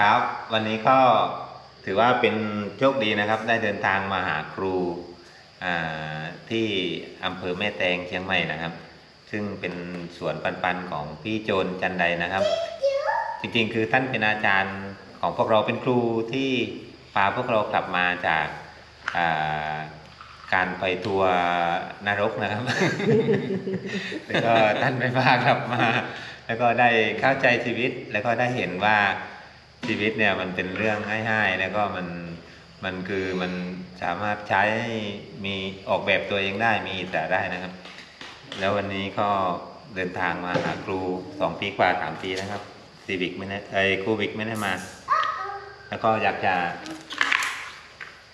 ครับ วันนี้ก็ถือว่าเป็นโชคดีนะครับ ได้เดินทางมาหาครูที่อำเภอแม่แตงเชียงใหม่นะครับ ซึ่งเป็นสวนปันๆของพี่โจนจันไดนะครับ จริงๆ คือท่านเป็นอาจารย์ของพวกเราเป็นครูที่พาพวกเรากลับมาจากาการไปทัวร์นรกนะครับ แล้วก็ท่านไปพากลับมา แล้วก็ได้เข้าใจชีวิตแล้วก็ได้เห็นว่า ชีวิตเนี่ยมันเป็นเรื่องง่ายๆ แล้วก็มันมันคือมันสามารถใช้มีออกแบบตัวเองได้มีอิสระได้นะครับ แล้ววันนี้ก็เดินทางมาหาครูสองปีกว่าสามปีนะครับซีวิกไม่ได้ไอ้ครูวิกไม่ได้มา แล้วก็อยากจะ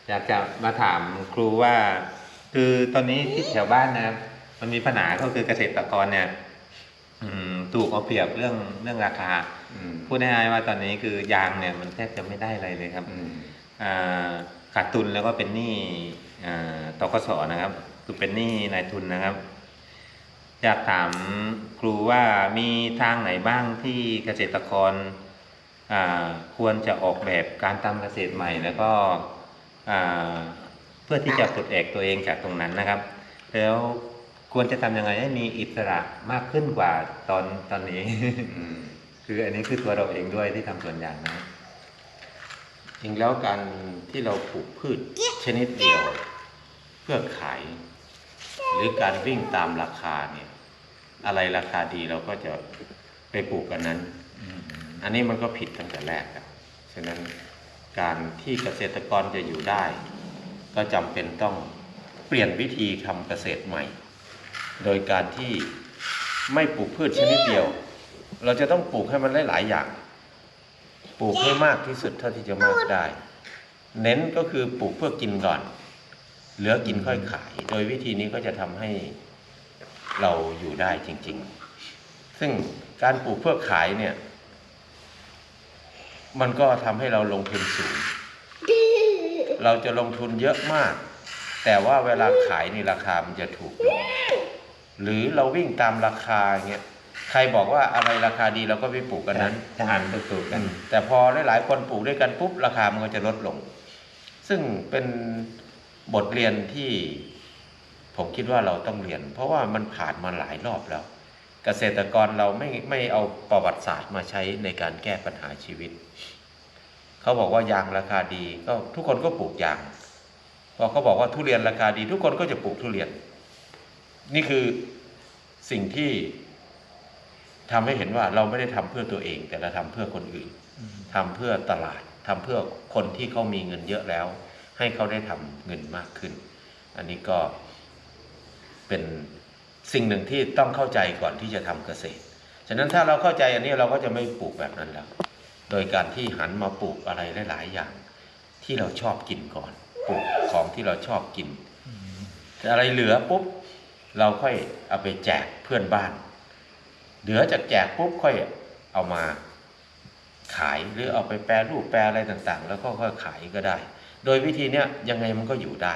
อยากจะมาถามครูว่า คือตอนนี้ที่แถวบ้านนะครับมันมีปัญหาก็คือเกษตรกรเนี่ยถูกเอาเปรียบเรื่องเรื่องราคาพูดง่ายๆว่าตอนนี้คือยางเนี่ยมันแทบจะไม่ได้อะไรเลยครับอืมอ่าขาดทุนแล้วก็เป็นหนี้อ่าตกสนะครับ คือเป็นหนี้นายทุนนะครับ อยากถามครูว่ามีทางไหนบ้างที่เกษตรกรอ่าควรจะออกแบบการทำเกษตรใหม่แล้วก็อ่าเพื่อที่จะปลดแอกตัวเองจากตรงนั้นนะครับ แล้วควรจะทำยังไงให้มีอิสระมากขึ้นกว่าตอนตอนนี้อืม คืออันนี้คือตัวเราเองด้วยที่ทำสวนยางนะครับจริงแล้วการที่เราปลูกพืชชนิดเดียว เพื่อขาย หรือการวิ่งตามราคาเนี่ย อะไรราคาดีเราก็จะไปปลูกกันนั้น อันนี้มันก็ผิดตั้งแต่แรกครับฉะนั้นการที่เกษตรกรจะอยู่ได้ ก็จำเป็นต้องเปลี่ยนวิธีทำเกษตรใหม่ โดยการที่ไม่ปลูกพืชชนิดเดียว เราจะต้องปลูกให้มันหลายๆอย่าง ปลูกให้มากที่สุดเท่าที่จะมากได้ เน้นก็คือปลูกเพื่อกินก่อน เหลือกินค่อยขาย โดยวิธีนี้ก็จะทำให้เราอยู่ได้จริง ๆ ซึ่งการปลูกเพื่อขายเนี่ย มันก็ทำให้เราลงทุนสูง เราจะลงทุนเยอะมาก แต่ว่าเวลาขายนี่ราคามันจะถูกลงหรือเราวิ่งตามราคาเงี้ย ใครบอกว่าอะไรราคาดีเราก็ไปปลูกกันนั้นจะอ่านถูกๆกัน แต่พอหลายๆคนปลูกด้วยกันปุ๊บราคามันก็จะลดลง ซึ่งเป็นบทเรียนที่ผมคิดว่าเราต้องเรียน เพราะว่ามันผ่านมาหลายรอบแล้ว เกษตรกรเราไม่ไม่เอาประวัติศาสตร์มาใช้ในการแก้ปัญหาชีวิต เขาบอกว่ายางราคาดีก็ทุกคนก็ปลูกยางพอเขาบอกว่าทุเรียนราคาดี ทุกคนก็จะปลูกทุเรียน นี่คือสิ่งที่ ทำให้เห็นว่าเราไม่ได้ทำเพื่อตัวเอง แต่เราทำเพื่อคนอื่นทำเพื่อตลาดทำเพื่อคนที่เขามีเงินเยอะแล้ว ให้เขาได้ทำเงินมากขึ้น อันนี้ก็เป็นสิ่งหนึ่งที่ต้องเข้าใจก่อนที่จะทำเกษตร ฉะนั้นถ้าเราเข้าใจอันนี้เราก็จะไม่ปลูกแบบนั้นแล้ว โดยการที่หันมาปลูกอะไรหลาย ๆ อย่าง ที่เราชอบกินก่อน ปลูกของที่เราชอบกินแต่อะไรเหลือปุ๊บเราค่อยเอาไปแจกเพื่อนบ้าน เหลือจากแจกปุ๊บค่อยเอามาขายหรือเอาไปแปรรูปแปรอะไรต่างๆ แล้วก็ค่อยขายก็ได้ โดยวิธีเนี้ยยังไงมันก็อยู่ได้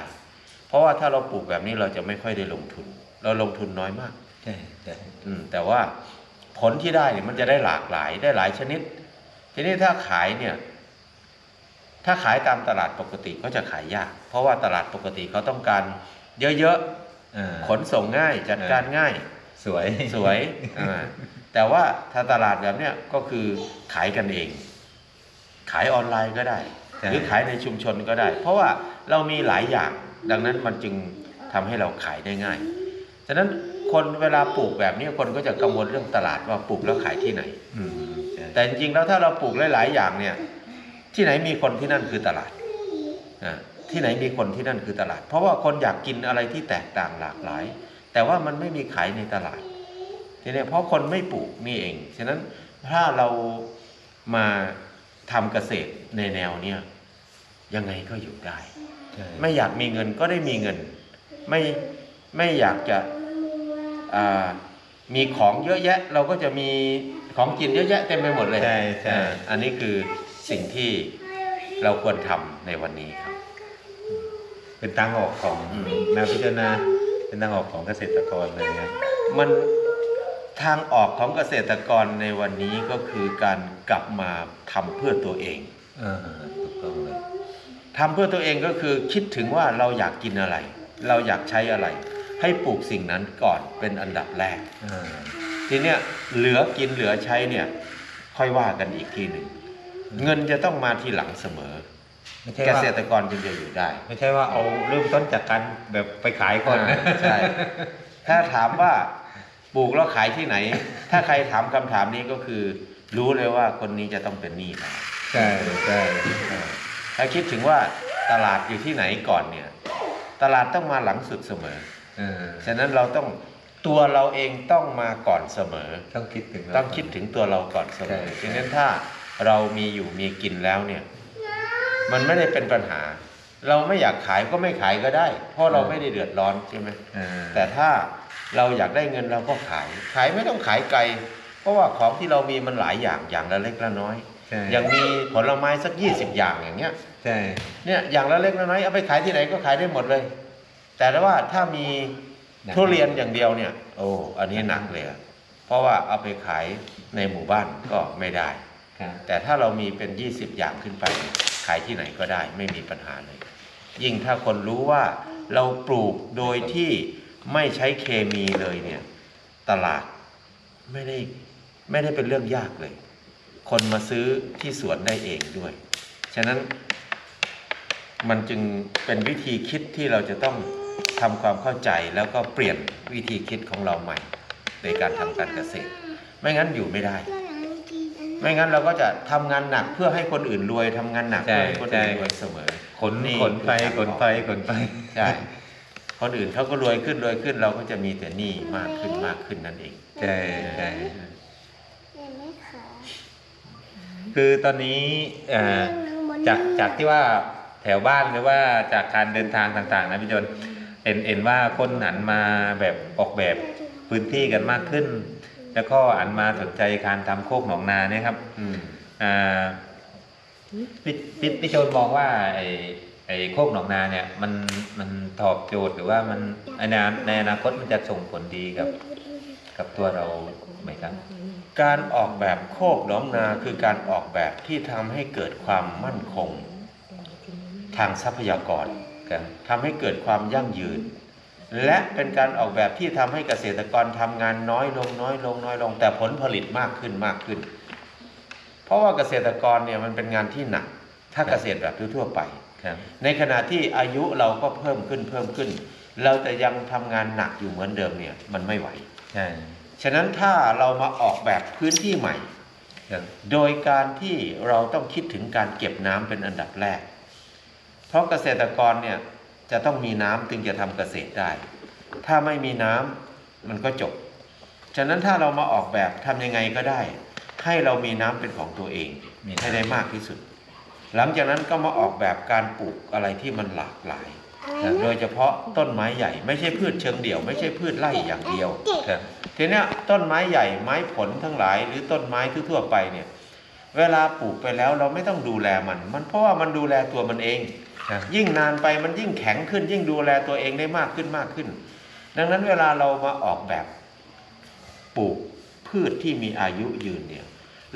เพราะว่าถ้าเราปลูกแบบนี้เราจะไม่ค่อยได้ลงทุน เราลงทุนน้อยมากใช่ใช่อืมแต่ว่าผลที่ได้เนี่ยมันจะได้หลากหลายได้หลายชนิด ทีนี้ถ้าขายเนี่ย ถ้าขายตามตลาดปกติก็จะขายยาก เพราะว่าตลาดปกติเขาต้องการเยอะอ่าๆขนส่งง่ายจัดการง่าย สวยสวยอ่าแต่ว่าถ้าตลาดแบบเนี้ยก็คือขายกันเอง ขายออนไลน์ก็ได้ใช่หรือขายในชุมชนก็ได้ เพราะว่าเรามีหลายอย่าง ดังนั้นมันจึงทำให้เราขายได้ง่ายฉะนั้นคนเวลาปลูกแบบนี้คนก็จะกังวลเรื่องตลาดว่าปลูกแล้วขายที่ไหนอืมใช่แต่จริงๆแล้วถ้าเราปลูกหลาย ๆ อย่างเนี่ย ที่ไหนมีคนที่นั่นคือตลาดอ่าที่ไหนมีคนที่นั่นคือตลาด เพราะว่าคนอยากกินอะไรที่แตกต่างหลากหลาย แต่ว่ามันไม่มีขายในตลาดทีนี้เพราะคนไม่ปลูกนี่เอง ฉะนั้นถ้าเรามาทำเกษตรในแนวเนี้ยยังไงก็อยู่ได้ใช่ไม่อยากมีเงินก็ได้มีเงิน ไม่ไม่อยากจะอ่ามีของเยอะแยะ เราก็จะมีของกินเยอะแยะเต็มไปหมดเลยใช่ใช่อ่าอันนี้คือสิ่งที่เราควรทำในวันนี้ครับ เป็นทางออกของอืมแนวพิจารณา เป็นทางออกของเกษตรกรเลยครับมันทางออกของเกษตรกรในวันนี้ก็คือการกลับมาทำเพื่อตัวเองเออถูกต้องเลยทำเพื่อตัวเองก็คือคิดถึงว่าเราอยากกินอะไร เราอยากใช้อะไร ให้ปลูกสิ่งนั้นก่อนเป็นอันดับแรกเออทีเนี้ยเหลือกินเหลือใช้เนี่ย ค่อยว่ากันอีกทีหนึ่งเงินจะต้องมาทีหลังเสมอ ไม่ใช่เกว่าษตรกรจึงจะอยู่ได้ ไม่ใช่ว่าเอาเริ่มต้นจากการแบบไปขายก่อนนะอ่าใช่ ถ้าถามว่าปลูกแล้วขายที่ไหน ถ้าใครถามคำถามนี้ก็คือ รู้เลยว่าคนนี้จะต้องเป็นหนี้นะใช่ใช่ถ้าคิดถึงว่าตลาดอยู่ที่ไหนก่อนเนี่ย ตลาดต้องมาหลังสุดเสมอ เออฉะนั้นเราต้องตัวเราเองต้องมาก่อนเสมอ ต้องคิดถึงต้องคิดถึงตัวเราก่อนเสมอใช่ ฉะนั้นถ้าเรามีอยู่มีกินแล้วเนี่ย มันไม่ได้เป็นปัญหา เราไม่อยากขายก็ไม่ขายก็ได้ เพราะเราไม่ได้เดือดร้อนใช่ไหมเออแต่ถ้าเราอยากได้เงินเราก็ขาย ขายไม่ต้องขายไกล เพราะว่าของที่เรามีมันหลายอย่างอย่างละเล็กละน้อยใช่อย่างมีผลไม้สัก20อย่างอย่างเงี้ยใช่เนี่ยอย่างละเล็กละน้อยเอาไปขายที่ไหนก็ขายได้หมดเลย แต่ว่าถ้ามีทุเรียนอย่างเดียวเนี่ย โอ้อันนี้หนักเลยอะเพราะว่าเอาไปขายในหมู่บ้านก็ไม่ได้ครับแต่ถ้าเรามีเป็น20อย่างขึ้นไป ขายที่ไหนก็ได้ไม่มีปัญหาเลย ยิ่งถ้าคนรู้ว่าเราปลูกโดยที่ไม่ใช้เคมีเลยเนี่ย ตลาดไม่ได้ไม่ได้เป็นเรื่องยากเลย คนมาซื้อที่สวนได้เองด้วย ฉะนั้นมันจึงเป็นวิธีคิดที่เราจะต้องทำความเข้าใจแล้วก็เปลี่ยนวิธีคิดของเราใหม่ ในการทำการเกษตร ไม่งั้นอยู่ไม่ได้ ไม่งั้นเราก็จะทำงานหนักเพื่อให้คนอื่นรวยทำงานหนักเพื่อให้คนอื่นรวยเสมอขนนี่ขนไปขนไปขนไปใช่คนอื่นเขาก็รวยขึ้นรวยขึ้นเราก็จะมีแต่หนี้มากขึ้นมากขึ้นนั่นเองใช่ใช่ยังไม่ขายคือตอนนี้เอ่อจากจากที่ว่าแถวบ้านหรือว่าจากการเดินทางต่าง ๆ นะพี่จนเห็นเห็นว่าคนหันมาแบบออกแบบพื้นที่กันมากขึ้น แล้วก็หันมาสนใจการทำโคกหนองนาเนี่ยครับ อืมอ่าพี่พี่พี่โจนมองว่าไอ้ไอ้โคกหนองนาเนี่ย มันมันตอบโจทย์หรือว่ามันในอนาในอนาคตมันจะส่งผลดีกับ กับตัวเราไหมครับการออกแบบโคกหน้องนาคือการออกแบบที่ทำให้เกิดความมั่นคง ทางทรัพยากรครับทำให้เกิดความยั่งยืน และเป็นการออกแบบที่ทำให้เกษตรกรทำงานน้อยลงน้อยลงน้อยลง แต่ผลผลิตมากขึ้นมากขึ้น เพราะว่าเกษตรกรเนี่ยมันเป็นงานที่หนัก ถ้าเกษตรแบบทั่วๆไปครับในขณะที่อายุเราก็เพิ่มขึ้นเพิ่มขึ้น เราแต่ยังทำงานหนักอยู่เหมือนเดิมเนี่ยมันไม่ไหวใช่ฉะนั้นถ้าเรามาออกแบบพื้นที่ใหม่ครับโดยการที่เราต้องคิดถึงการเก็บน้ำเป็นอันดับแรก เพราะเกษตรกรเนี่ย จะต้องมีน้ำถึงจะทำเกษตรได้ ถ้าไม่มีน้ำมันก็จบ ฉะนั้นถ้าเรามาออกแบบทำยังไงก็ได้ ให้เรามีน้ำเป็นของตัวเองมีให้ได้มากที่สุด หลังจากนั้นก็มาออกแบบการปลูกอะไรที่มันหลากหลาย โดยเฉพาะต้นไม้ใหญ่ ไม่ใช่พืชเชิงเดี่ยว ไม่ใช่พืชไร่อย่างเดียวครับทีเนี้ยต้นไม้ใหญ่ไม้ผลทั้งหลาย หรือต้นไม้ทั่วๆไปเนี่ย เวลาปลูกไปแล้วเราไม่ต้องดูแลมัน มันเพราะว่ามันดูแลตัวมันเองครับ ยิ่งนานไปมันยิ่งแข็งขึ้น ยิ่งดูแลตัวเองได้มากขึ้นมากขึ้น ดังนั้นเวลาเรามาออกแบบปลูกพืชที่มีอายุยืนเนี่ย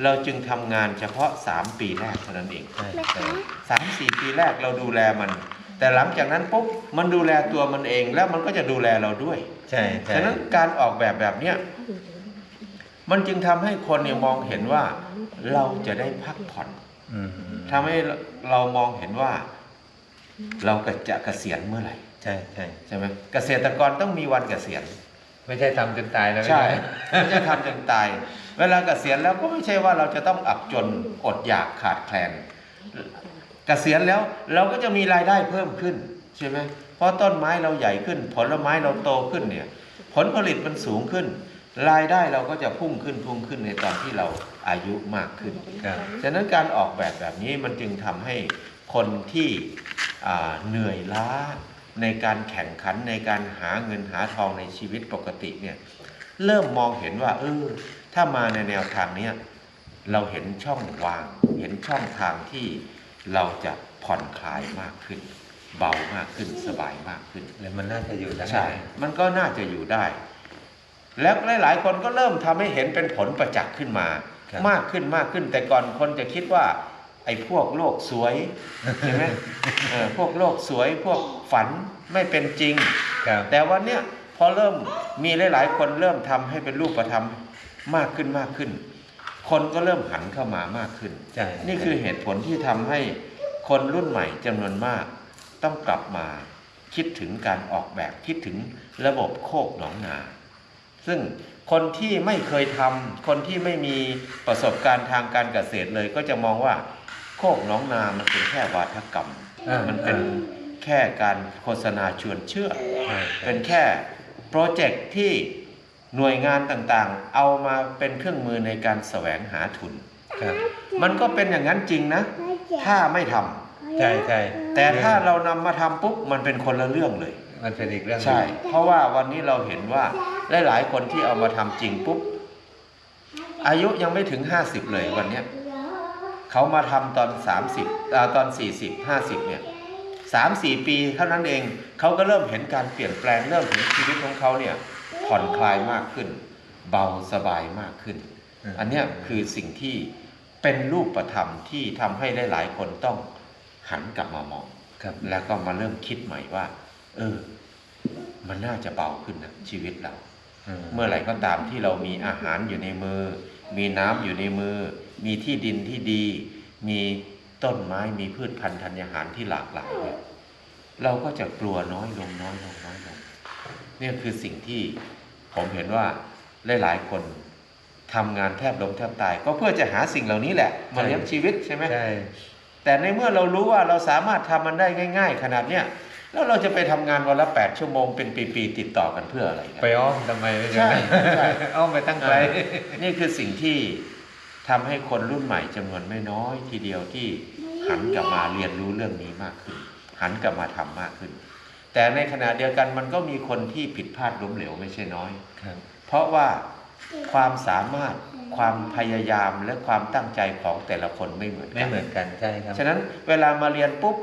เราจึงทำงานเฉพาะ 3 ปีแรกเท่านั้นเองใช่ใช่สามสี่ปีแรกเราดูแลมัน แต่หลังจากนั้นปุ๊บมันดูแลตัวมันเองแล้วมันก็จะดูแลเราด้วยใช่ใช่ฉะนั้นการออกแบบแบบเนี้ยมันจึงทำให้คนเนี่ยมองเห็นว่าเราจะได้พักผ่อนอืมทำให้เรามองเห็นว่า เราก็จะเกษียณเมื่อไหร่ ใช่ใช่ใช่ไหมเกษตรกรต้องมีวันเกษียณ ไม่ใช่ทำจนตายแล้วใช่ไม่ไม่ใช่ทำจนตาย เวลาเกษียณแล้วก็ไม่ใช่ว่าเราจะต้องอับจนอดอยากขาดแคลน เกษียณแล้วเราก็จะมีรายได้เพิ่มขึ้นใช่ไหมเพราะต้นไม้เราใหญ่ขึ้น ผลไม้เราโตขึ้นเนี่ยผลผลิตมันสูงขึ้น รายได้เราก็จะพุ่งขึ้นพุ่งขึ้นในตอนที่เราอายุมากขึ้นครับฉะนั้นการออกแบบแบบนี้มันจึงทำให้ คนที่อ่าเหนื่อยล้าในการแข่งขันในการหาเงินหาทองในชีวิตปกติเนี่ยเริ่มมองเห็นว่าเออถ้ามาในแนวทางเนี้ยเราเห็นช่องวาง เห็นช่องทางที่เราจะผ่อนคลายมากขึ้น เบามากขึ้นสบายมากขึ้นแล้วมันน่าจะอยู่ได้ใช่มันก็น่าจะอยู่ได้ แล้วหลายๆ คนก็เริ่มทำให้เห็นเป็นผลประจักษ์ขึ้นมาครับมากขึ้นมากขึ้นแต่ก่อนคนจะคิดว่า ไอ้พวกโลกสวยใช่ไหมเออพวกโลกสวยพวกฝันไม่เป็นจริงครับแต่วันเนี้ยพอเริ่มมีหลาย ๆ คนเริ่มทำให้เป็นรูปธรรมมากขึ้นมากขึ้น คนก็เริ่มหันเข้ามามากขึ้นใช่นี่คือเหตุผลที่ทำให้คนรุ่นใหม่จำนวนมาก ต้องกลับมาคิดถึงการออกแบบคิดถึงระบบโคกหนองนา ซึ่งคนที่ไม่เคยทำคนที่ไม่มีประสบการณ์ทางการเกษตรเลยก็จะมองว่า โคกหนองนามันเป็นแค่วาทกรรมอ่ามัมันเป็นแค่การโฆษณาชวนเชื่อใช่เป็นแค่โปรเจกต์ที่หน่วยงานต่างๆ เอามาเป็นเครื่องมือในการแสวงหาทุนครับมันก็เป็นอย่างนั้นจริงนะ ถ้าไม่ทำใช่ใช่แต่ถ้าเรานำมาทำปุ๊บมันเป็นคนละเรื่องเลย มันเป็นอีกเรื่องหนึ่งใช่ เพราะว่าวันนี้เราเห็นว่าหลายๆคนที่เอามาทำจริงปุ๊บอายุยังไม่ถึง 50 เลยวันเนี้ย เขามาทำตอน 30อ่าตอน 40 50เนี่ยสามสี่ปีเท่านั้นเองเขาก็เริ่มเห็นการเปลี่ยนแปลงเริ่มเห็นชีวิตของเขาเนี่ยผ่อนคลายมากขึ้น เบาสบายมากขึ้น อันเนี้ยคือสิ่งที่เป็นรูปธรรมที่ทำให้หลาย ๆ คนต้องหันกลับมามองครับแล้วก็มาเริ่มคิดใหม่ว่า เออ มันน่าจะเบาขึ้นนะชีวิตเรา เมื่อไหร่ก็ตามที่เรามีอาหารอยู่ในมือ มีน้ำอยู่ในมือ มีที่ดินที่ดี มีต้นไม้มีพืชพันธุ์ธัญญาหารที่หลากหลายเนี่ยเราก็จะกลัวน้อยลงน้อยลงน้อยลงเนี่ยคือสิ่งที่ผมเห็นว่าหลายๆคนทำงานแทบล้มแทบตาย ก็เพื่อจะหาสิ่งเหล่านี้แหละมาเลี้ยงชีวิตใช่ไหมใช่แต่ในเมื่อเรารู้ว่าเราสามารถทำมันได้ง่าย ๆ ขนาดเนี้ย แล้วเราจะไปทำงานวันละแปดชั่วโมงเป็นปีๆติดต่อกันเพื่ออะไรกันไปอ้อมทำไมไม่ใช่ใช่อ้อมไปตั้งไกลเออนี่คือสิ่งที่ทำให้คนรุ่นใหม่จำนวนไม่น้อยทีเดียวที่หันกลับมาเรียนรู้เรื่องนี้มากขึ้น หันกลับมาทำมากขึ้น แต่ในขณะเดียวกันมันก็มีคนที่ผิดพลาดล้มเหลวไม่ใช่น้อยครับเพราะว่าความสามารถความพยายามและความตั้งใจของแต่ละคนไม่เหมือนไม่กันเหมือนกันใช่ครับฉะนั้นเวลามาเรียนปุ๊บ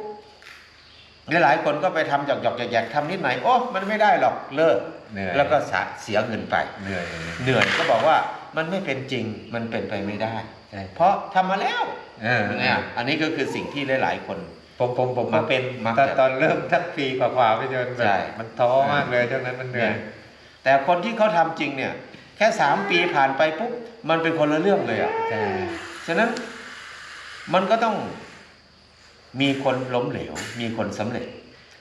หลายๆคนก็ไปทำหยอกๆแยกๆทำนิดหน่อยโอ้มันไม่ได้หรอกเลิกเหนื่อย แล้วก็สะเสียเงินไป เหนื่อยเหนื่อยก็บอกว่ามันไม่เป็นจริงมันเป็นไปไม่ได้ ใช่เพราะทำมาแล้วเออเนี่ยอันนี้ก็คือสิ่งที่หลาย ๆ คนผมผมผมมัมากเป็นมักตอนจะตอนเริ่มทักปีกว่าๆไปจนแบใช่ บมันท้อมากเลยช่วงนั้นมันเหนื่อย แต่คนที่เขาทำจริงเนี่ย แค่สามปีผ่านไปปุ๊บมันเป็นคนละเรื่องเลยอะ ใช่ ฉะนั้นมันก็ต้อง มีคนล้มเหลว มีคนสำเร็จ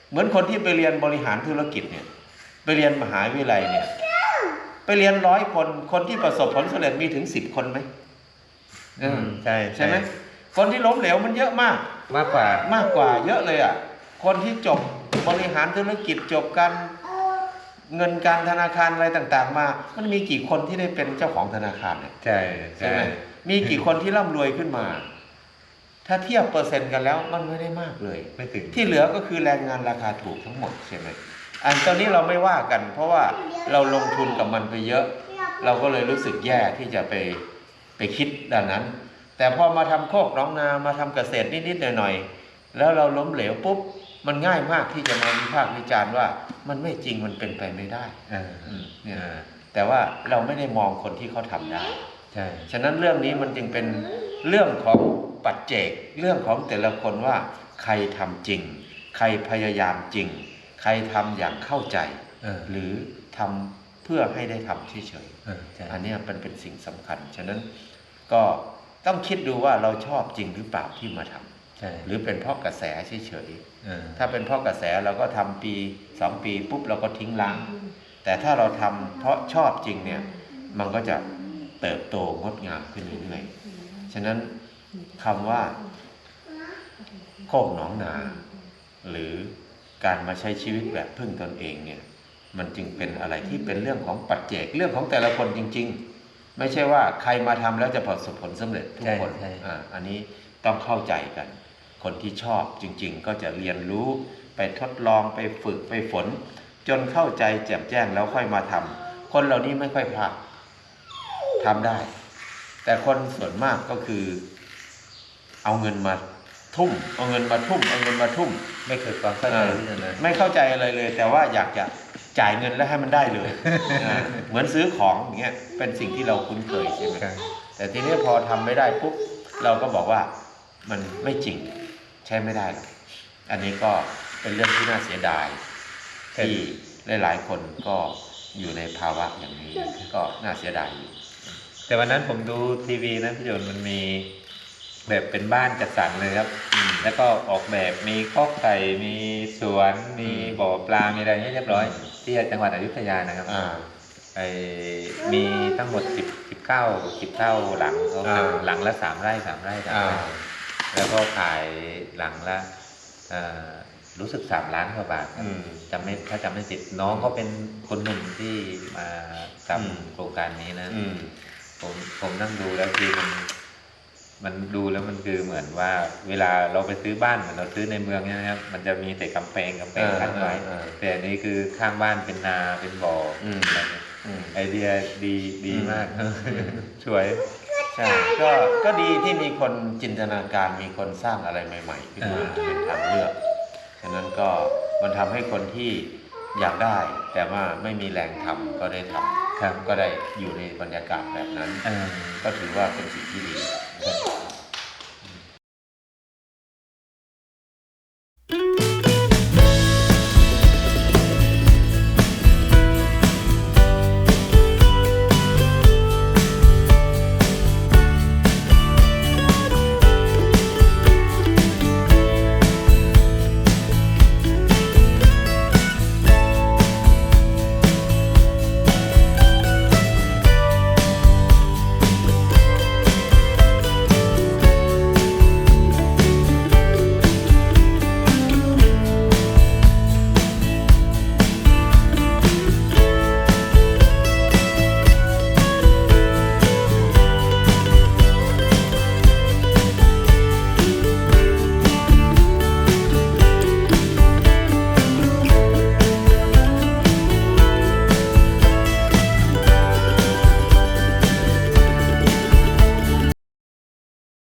เหมือนคนที่ไปเรียนบริหารธุรกิจเนี่ยไปเรียนมหาวิทยาลัยเนี่ยไปเรียนร้อยคนคนที่ประสบผลสำเร็จมีถึงสิบคนไหมอืมใช่ใช่ไหมคนที่ล้มเหลวมันเยอะมาก มากกว่ามากกว่าเยอะเลยอะคนที่จบบริหารธุรกิจจบการเงินการธนาคารอะไรต่าง ๆ มา มันมีกี่คนที่ได้เป็นเจ้าของธนาคารเนี่ยใช่ใช่ใช่ไหมมีกี่คนที่ร่ำรวยขึ้นมา ถ้าเทียบเปอร์เซ็นต์กันแล้วมันไม่ได้มากเลยไม่ถึงที่เหลือก็คือแรงงานราคาถูกทั้งหมดใช่ไหมอันตอนนี้เราไม่ว่ากัน เพราะว่าเราลงทุนกับมันไปเยอะ เราก็เลยรู้สึกแย่ที่จะไปไปคิดด้านนั้น แต่พอมาทำโคกน้องนามาทำเกษตรนิดๆหน่อยๆแล้วเราล้มเหลวปุ๊บมันง่ายมากที่จะมาวิพากษ์วิจารณ์ว่ามันไม่จริงมันเป็นไปไม่ได้เอออืมเนี่ยเออแต่ว่าเราไม่ได้มองคนที่เขาทำได้ใช่ฉะนั้นเรื่องนี้มันจึงเป็นเรื่องของ ปัจเจกเรื่องของแต่ละคนว่า ใครทำจริง ใครพยายามจริง ใครทำอย่างเข้าใจเออหรือทำเพื่อให้ได้ทำเฉยเออใช่ๆอันเนี้ยมันเป็นสิ่งสำคัญ ฉะนั้นก็ต้องคิดดูว่าเราชอบจริงหรือเปล่าที่มาทำใช่หรือเป็นเพราะกระแสเฉยเออๆถ้าเป็นเพราะกระแสเราก็ทำปีสองปีปุ๊บเราก็ทิ้งล้าง แต่ถ้าเราทำเพราะชอบจริงเนี่ย มันก็จะเติบโตงดงามขึ้นเรื่อยๆ ฉะนั้น คำว่าโคกหนองนา หรือการมาใช้ชีวิตแบบพึ่งตนเองเนี่ย มันจึงเป็นอะไรที่เป็นเรื่องของปัจเจกเรื่องของแต่ละคนจริง ๆ ไม่ใช่ว่าใครมาทำแล้วจะประสบผลสำเร็จทุกคนใช่ใช่อ่าอันนี้ต้องเข้าใจกัน คนที่ชอบจริง ๆ ก็จะเรียนรู้ไปทดลองไปฝึกไปฝน จนเข้าใจแจ่มแจ้งแล้วค่อยมาทำคนเหล่านี้ไม่ค่อยพลาดทำได้ แต่คนส่วนมากก็คือ เอาเงินมาทุ่ม เอาเงินมาทุ่ม เอาเงินมาทุ่ม ไม่เคยความเข้าใจที่จะนะไม่เข้าใจอะไรเลย แต่ว่าอยากจะจ่ายเงินแล้วให้มันได้เลยอ่าเหมือนซื้อของอย่างเงี้ยเป็นสิ่งที่เราคุ้นเคยใช่ไหมครับแต่ทีนี้พอทำไม่ได้ปุ๊บเราก็บอกว่ามันไม่จริงใช้ไม่ได้หรอกอันนี้ก็เป็นเรื่องที่น่าเสียดายที่หลายๆคนก็อยู่ในภาวะอย่างนี้ก็น่าเสียดายอยู่แต่วันนั้นผมดูทีวีนะพี่โยนมันมี แบบเป็นบ้านจัดสรรเลยครับ แล้วก็ออกแบบมีคอกไก่มีสวนมีบ่อปลา มีอะไรให้เรียบร้อย ที่จังหวัดอยุธยานะครับอ่าไอ้มีทั้งหมดสิบสิบเก้าสิบเก้าหลังเขาอ่าหลังละสามไร่สามไร่สามอ่าไร่แล้วก็ขายหลังละเอ่อรู้สึกสามล้านกว่าบาทครับอืมจำไม่ถ้าจำไม่ผิดน้องเขาเป็นคนหนุ่มที่มาอืมทำโครงการนี้นะอืมผมผมนั่งดูแล้วคือมัน มันดูแล้วมันคือเหมือนว่า เวลาเราไปซื้อบ้านเหมือนเราซื้อในเมืองเนี่ยนะครับมันจะมีแต่กำแพงกำแพงอ่ากั้นไว้อ่าอ่าแต่อันนี้คือข้างบ้านเป็นนาเป็นบ่ออมอะไรเนี่ยอืมไอเดียดีดีอืมมากสวยใช่ก็ก็ดีที่มีคนจินตนาการมีคนสร้างอะไรใหม่ ๆ ขึ้นมาอ่าเป็นทางเลือกฉะนั้นก็มันทำให้คนที่อยากได้ แต่ว่าไม่มีแรงทำก็ได้ทำครับก็ได้อยู่ในบรรยากาศแบบนั้นเออก็ถือว่าเป็นสิ่งที่ดีครับ